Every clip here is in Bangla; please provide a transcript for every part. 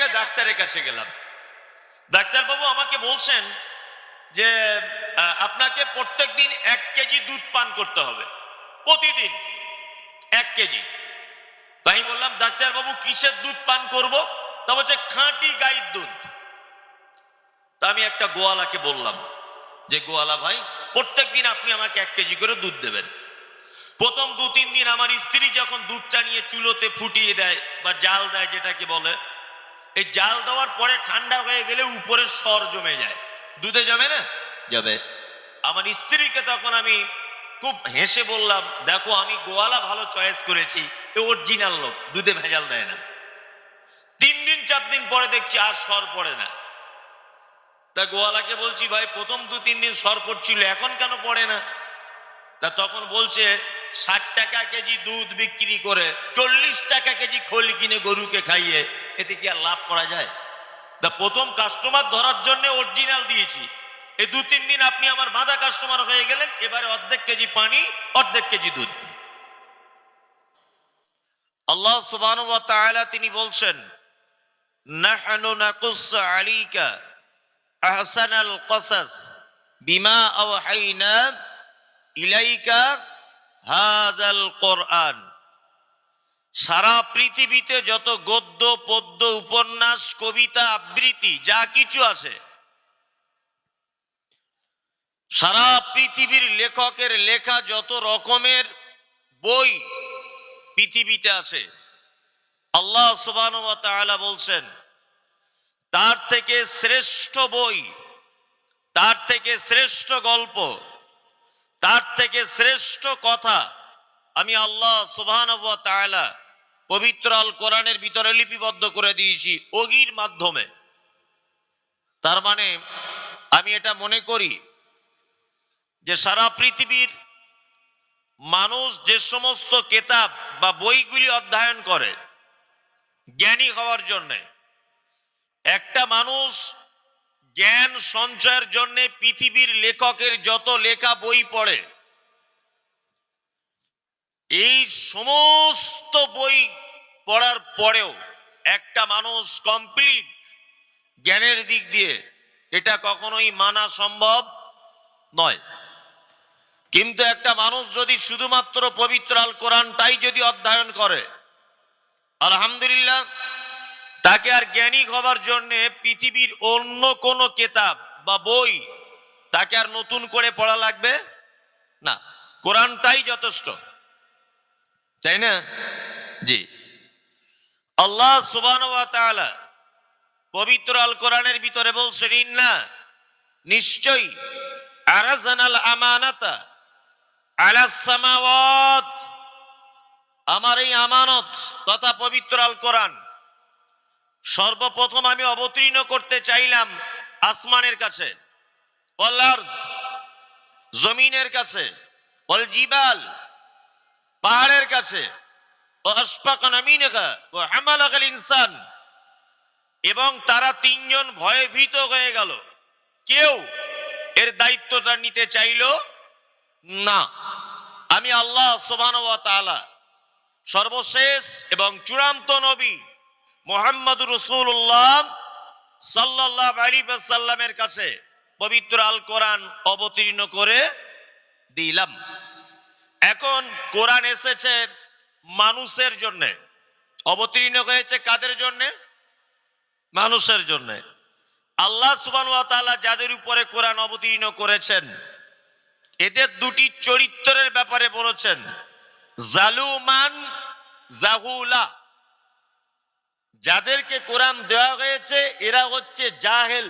একটা ডাক্তারের কাছে গেলাম। ডাক্তারবাবু আমাকে বলছেন যে আপনাকে প্রত্যেক দিন এক কেজি দুধ পান করতে হবে। প্রতিদিন এক কেজি। তাই বললাম, ডাক্তারবাবু, কিসের দুধ পান করব? তা বলছে, খাঁটি গাইর দুধ। তা আমি একটা গোয়ালাকে বললাম যে, গোয়ালা ভাই প্রত্যেক দিন আপনি আমাকে এক কেজি করে দুধ দেবেন। প্রথম দু তিন দিন আমার স্ত্রী যখন দুধটা নিয়ে চুলোতে ফুটিয়ে দেয় বা জাল দেয়, যেটাকে বলে এই জাল দেওয়ার পরে ঠান্ডা হয়ে গেলে উপরে সর জমে যায়। দুধে জমে না? যাবে আমার স্ত্রীকে তখন আমি খুব হেসে বললাম দেখো আমি গোয়ালা ভালো চয়েস করেছি এ অরিজিনাল লোক দুধে ভেজাল দেয় না। তিন দিন চার দিন পরে দেখছি আর সর পড়ে না। তা গোয়ালাকে বলছি ভাই প্রথম দু তিন দিন সর পড়ছিল এখন কেন পড়ে না? তা তখন বলছে, ষাট টাকা কেজি দুধ বিক্রি করে চল্লিশ টাকা কেজি খোল কিনে গরুকে খাইয়ে, এতে কি আর লাভ করা যায়? তা প্রথম কাস্টমার ধরার জন্য অরিজিনাল দিয়েছি। এই দু তিন দিন আপনি আমার বাধা কাস্টমার হয়ে গেলেন, এবারে অর্ধেক কেজি পানি, অর্ধেক কেজি দুধ। আল্লাহ তিনি বলছেন আহসানাল কসাস বিমা ইলাইকা হাজাল কোরআন। সারা পৃথিবীতে যত গদ্য, পদ্য, উপন্যাস, কবিতা, আবৃত্তি, যা কিছু আছে, সারা পৃথিবীর লেখকের লেখা যত রকমের বই পৃথিবীতে আছে, আল্লাহ সুবান বলছেন, তার থেকে শ্রেষ্ঠ বই, তার থেকে শ্রেষ্ঠ গল্প তার থেকে শ্রেষ্ঠ কথা আমি আল্লাহ সুবহান পবিত্র আল কোরআনের ভিতরে লিপিবদ্ধ করে দিয়েছি অগির মাধ্যমে। তার মানে আমি এটা মনে করি যে সারা পৃথিবীর মানুষ যে সমস্ত কেতাব বা বইগুলি অধ্যয়ন করে জ্ঞানী হওয়ার জন্যে, একটা মানুষ জ্ঞান সঞ্চয়ের জন্য পৃথিবীর লেখকের যত লেখা বই পড়ে, এই সমস্ত বই পড়ার পরেও একটা মানুষ কমপ্লিট জ্ঞানের দিক দিয়ে এটা কখনোই মানা সম্ভব নয়। কিন্তু একটা মানুষ যদি শুধুমাত্র পবিত্র আল কোরআনটাই যদি অধ্যয়ন করে, আলহামদুলিল্লাহ তাকে আর জ্ঞানী হবার জন্য পৃথিবীর অন্য কোনো কেতাব বা বই তাকে আর নতুন করে পড়া লাগবে? না, কোরআনটাই যথেষ্ট। তাই না? জি। আল্লাহ সুবান পবিত্র আল কোরআনের ভিতরে বলছেন, ইন্না নিশ্চয়ই আরাজানাল আমানাতা আলাস সামাওয়াত। আমার এই আমানত তথা পবিত্র আল কোরআন সর্বপ্রথম আমি অবতীর্ণ করতে চাইলাম আসমানের কাছে জমিনের কাছে অল জিবাল, পাহাড়ের কাছে ইনসান। এবং তারা তিনজন ভয়ে ভীত হয়ে গেল। কেউ এর দায়িত্বটা নিতে চাইল না। আমি আল্লাহ সোবান সর্বশেষ এবং চূড়ান্ত নবী মোহাম্মদ রসুল্লাহ সাল্লাহ সাল্লামের কাছে পবিত্র আল কোরআন অবতীর্ণ করে দিলাম। এখন কোরআন এসেছে মানুষের জন্য। অবতীর্ণ হয়েছে কাদের জন্য? মানুষের জন্য। আল্লাহ সুবান যাদের উপরে কোরআন অবতীর্ণ করেছেন, এদের দুটি চরিত্রের ব্যাপারে বলেছেন, জালুমান জাহুলা। যাদেরকে কোরআন দেওয়া হয়েছে, এরা হচ্ছে জাহেল।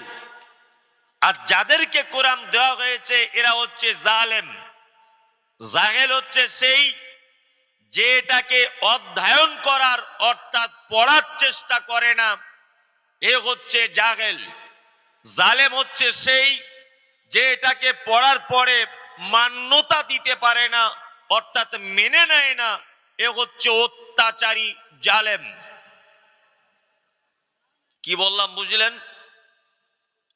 আর যাদেরকে কোরআন দেওয়া হয়েছে, এরা হচ্ছে জালেম। জাহেল হচ্ছে সেই যে এটাকে অধ্যয়ন করার অর্থাৎ পড়ার চেষ্টা করে না, এ হচ্ছে জাহেল। জালেম হচ্ছে সেই যে এটাকে পড়ার পরে মান্যতা দিতে পারে না, অর্থাৎ মেনে নেয় না, এ হচ্ছে অত্যাচারী জালেম। কি বললাম বুঝলেন?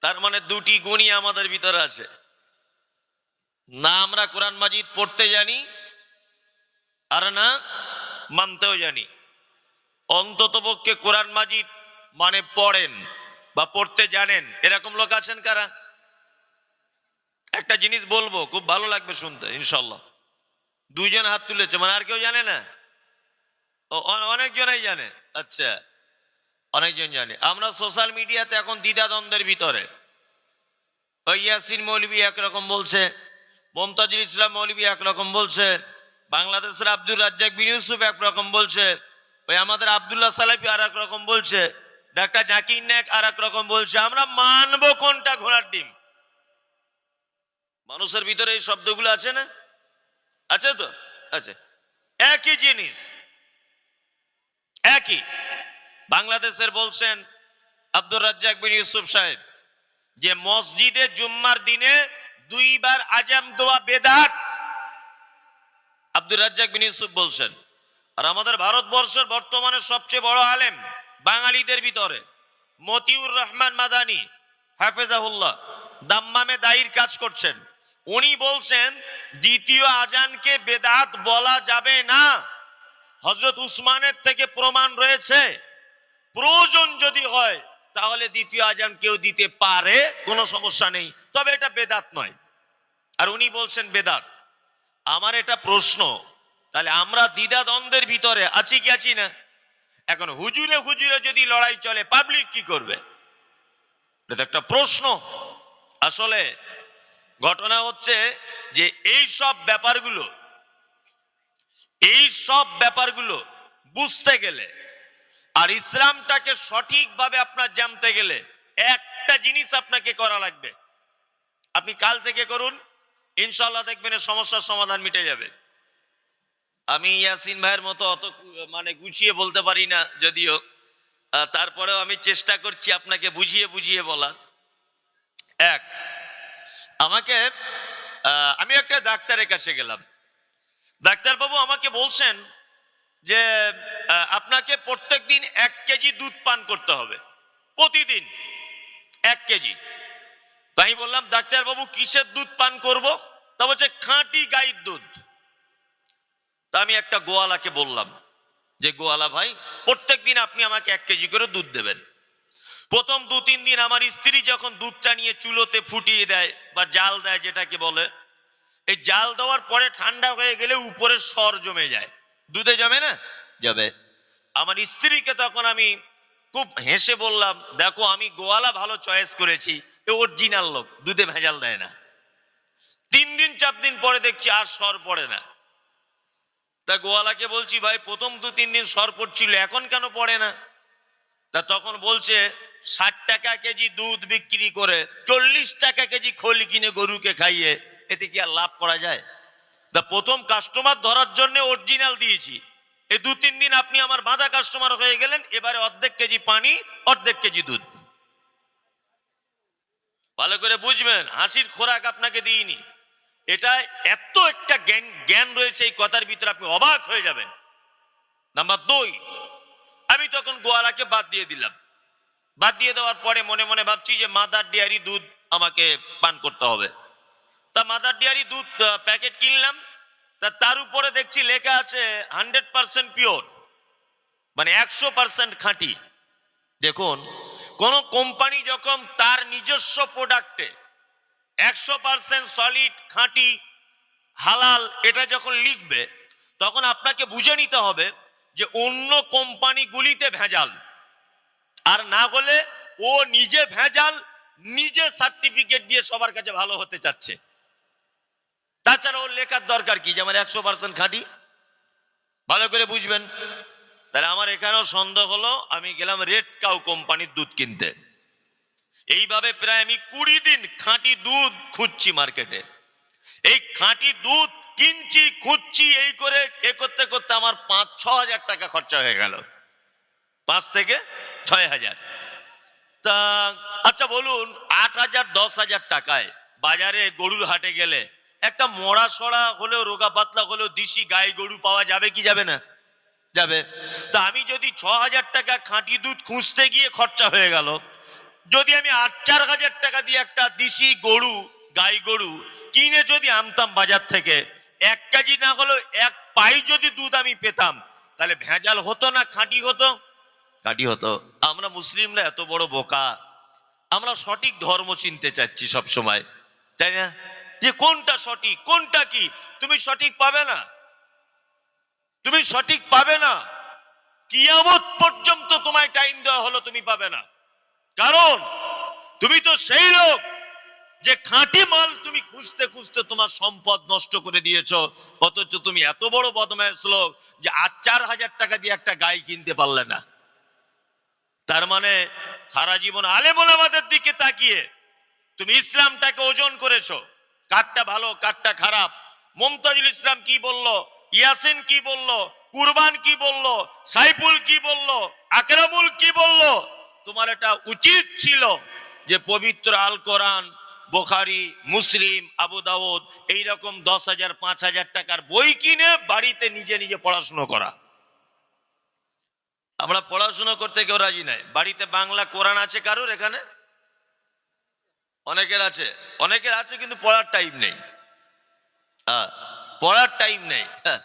তার মানে দুটি গুণই আমাদের ভিতরে আছে। না আমরা কোরআন মাজিদ পড়তে জানি, আর না মানতেও জানি। অন্তত পক্ষে কোরআন মাজিদ মানে পড়েন বা পড়তে জানেন, এরকম লোক আছেন কারা? একটা জিনিস বলব, খুব ভালো লাগবে শুনতে, ইনশাল্লাহ। দুইজন হাত তুলেছে মানে আর কেউ জানে না? অনেকজনাই জানে। আচ্ছা। অনেকজন জানে। আমরা সোশ্যাল মিডিয়াতে এখন দ্বিধাদ্বন্দ্বের ভিতরে। ইয়াসিন মৌলবী একরকম বলছে, মমতাজুল ইসলাম মৌলবী একরকম বলছে, বাংলাদেশের আব্দুল রাজ্জাক বিন ইউসুফ একরকম বলছে, ওই আমাদের আব্দুল্লাহ সালাফি আর রকম বলছে, ডাক্তার জাকির নায়ক আর রকম বলছে। আমরা মানবো কোনটা ঘোড়ার ডিম? মানুষের ভিতরে এই শব্দগুলো আছে না? আছে তো? আছে। একই জিনিস। একই। বাংলাদেশের বলছেন আব্দুর রাজ্জাক বিন ইউসুফ সাহেব যে মসজিদে জুম্মার দিনে দুইবার আজাম দোয়া বেদাত। আব্দুর রাজ্জাক বিন ইউসুফ বলছেন, আর আমাদের ভারতবর্ষের বর্তমানে সবচেয়ে বড় আলেম বাঙালিদের ভিতরে মতিউর রহমান মাদানি, হাফেজাহুল্লাহ, দাম্মামে দায়ীর কাজ করছেন। উনি বলছেন, দ্বিতীয় আজানকে বেদাত বলা যাবে না। হজরত উসমানের থেকে প্রমাণ রয়েছে প্রয়োজন যদি হয়, তাহলে দ্বিতীয় আজান কেউ দিতে পারে, কোনো সমস্যা নেই। তবে এটা বেদাত নয়। আর উনি বলছেন বেদাত। আমার এটা প্রশ্ন, তাহলে আমরা দ্বিধা দ্বন্দ্বের ভিতরে আছি কি আছি না? এখন হুজুরে হুজুরে যদি লড়াই চলে, পাবলিক কি করবে? একটা প্রশ্ন। আসলে ঘটনা হচ্ছে যে এই সব ব্যাপারগুলো, এই সব ব্যাপারগুলো বুঝতে গেলে আর ইসলামটাকে সঠিকভাবে আপনার জানতে গেলে একটা জিনিস আপনাকে করা লাগবে। আপনি কাল থেকে করুন ইনশাল্লাহ দেখবেন সমস্যার সমাধান মিটে যাবে। আমি ইয়াসিন ভাইয়ের মতো অত মানে গুছিয়ে বলতে পারি না যদিও। তারপরেও আমি চেষ্টা করছি আপনাকে বুঝিয়ে বুঝিয়ে বলার। এক, আমাকে আমি একটা ডাক্তারের কাছে গেলাম। ডাক্তারবাবু আমাকে বলছেন যে আপনাকে প্রত্যেক দিন এক কেজি দুধ পান করতে হবে। প্রতিদিন এক কেজি। তাই বললাম, ডাক্তারবাবু, কিসের দুধ পান করব? তা বলছে, খাঁটি গাইর দুধ। তা আমি একটা গোয়ালাকে বললাম যে, গোয়ালা ভাই প্রত্যেক দিন আপনি আমাকে এক কেজি করে দুধ দেবেন। প্রথম দু, তিন দিন আমার স্ত্রী যখন দুধটা নিয়ে চুলোতে ফুটিয়ে দেয় বা জাল দেয়, যেটাকে বলে, এই জাল দেওয়ার পরে ঠান্ডা হয়ে গেলে উপরে সর জমে যায়। দুধে জমে না? যাবে আমার স্ত্রীকে তখন আমি খুব হেসে বললাম দেখো আমি গোয়ালা ভালো চয়েস করেছি এ অরিজিনাল লোক দুধে ভেজাল দেয় না। তিন দিন চার দিন পরে দেখছি আর সর পড়ে না। তা গোয়ালাকে বলছি ভাই প্রথম দু তিন দিন সর পড়ছিল এখন কেন পড়ে না? তা তখন বলছে ষাট টাকা কেজি দুধ বিক্রি করে চল্লিশ টাকা কেজি খোল কিনে গরুকে খাইয়ে এতে কি আর লাভ করা যায়? তা প্রথম কাস্টমার ধরার জন্য অরিজিনাল দিয়েছি। এই দু তিন দিন আপনি আমার বাঁধা কাস্টমার হয়ে গেলেন, এবারে অর্ধেক কেজি পানি, অর্ধেক কেজি দুধ। ভালো করে বুঝবেন, হাসির খোরাক আপনাকে দিইনি। এটা এত একটা জ্ঞান জ্ঞান রয়েছে এই কথার ভিতরে, আপনি অবাক হয়ে যাবেন। নাম্বার দুই, আমি তখন গোয়ালাকে বাদ দিয়ে দিলাম। বাদ দিয়ে দেওয়ার পরে মনে মনে ভাবছি যে মাদার ডেয়ারি দুধ আমাকে পান করতে হবে। তা মাদার ডেয়ারি দুধ প্যাকেট কিনলাম। তা তার উপরে দেখছি লেখা আছে হান্ড্রেড পার্সেন্ট পিওর মানে একশো পার্সেন্ট খাঁটি। দেখুন, কোন কোম্পানি যখন তার নিজস্ব প্রোডাক্টে একশো পার্সেন্ট সলিড খাঁটি, হালাল এটা যখন লিখবে, তখন আপনাকে বুঝে নিতে হবে যে অন্য কোম্পানিগুলিতে ভেজাল। আর না হলে ও নিজে ভেজাল, নিজে সার্টিফিকেট দিয়ে সবার কাছে ভালো হতে চাচ্ছে। তাছাড়া ওর লেখার দরকার কি? যে আমার একশো পার্সেন্ট খাঁটি। ভালো করে বুঝবেন। তাহলে আমার এখানেও সন্দেহ হলো, আমি গেলাম রেড কাউ কোম্পানির দুধ কিনতে। এইভাবে প্রায় আমি কুড়ি দিন খাঁটি দুধ খুঁজছি মার্কেটে। এই খাঁটি দুধ কিনছি, খুঁজছি, এই করে এ করতে করতে আমার পাঁচ, ছ হাজার টাকা খরচা হয়ে গেল। পাঁচ থেকে ছয় হাজার। তা আচ্ছা বলুন, আট হাজার, দশ হাজার টাকায় বাজারে গরুর হাটে গেলে একটা মরা সরা হলেও, রোগা পাতলা হলেও দিশি গাই গরু পাওয়া যাবে কি যাবে না? যাবে। তা আমি যদি ছ হাজার টাকা খাঁটি দুধ খুঁজতে গিয়ে খরচা হয়ে গেল, যদি আমি আট, চার হাজার টাকা দিয়ে একটা দিশি গরু, গাই গরু কিনে যদি আনতাম বাজার থেকে, এক কেজি না হলেও এক পাই যদি দুধ আমি পেতাম, তাহলে ভেজাল হতো না, খাঁটি হতো? খাঁটি হতো। আমরা মুসলিমরা এত বড় বোকা। আমরা সঠিক ধর্ম চিনতে চাচ্ছি সব সময় তাই না? যে কোনটা সঠিক, কোনটা কি? তুমি সঠিক পাবে না। তুমি সঠিক পাবে না। কিয়ামত পর্যন্ত তোমায় টাইম দেওয়া হলো, তুমি পাবে না। কারণ, তুমি তো সেই লোক যে খাঁটি মাল তুমি খুঁজতে খুঁজতে তোমার সম্পদ নষ্ট করে দিয়েছ। অথচ তুমি এত বড় বদমায়েশ লোক যে আর চার হাজার টাকা দিয়ে একটা গাই কিনতে পারলে না। তার মানে সারা জীবন আলেমন আমাদের দিকে তাকিয়ে তুমি ইসলামটাকে ওজন করেছ। কারটা ভালো কারটা খারাপ। মমতাজুল ইসলাম কি বলল? ইয়াসিন কি বলল? কুরবান কি বলল? সাইফুল কি বলল? আকরামুল কি বলল? তোমার এটা উচিত ছিল যে পবিত্র আল কোরআন বোখারি, মুসলিম, আবু দাউদ এইরকম দশ হাজার, পাঁচ হাজার টাকার বই কিনে বাড়িতে নিজে নিজে পড়াশুনো করা। আমরা পড়াশুনো করতে কেউ রাজি নাই। বাড়িতে বাংলা কোরআন আছে কারুর এখানে? অনেকের আছে অনেকের আছে কিন্তু পড়ার টাইম নেই। পড়ার টাইম নেই। হ্যাঁ।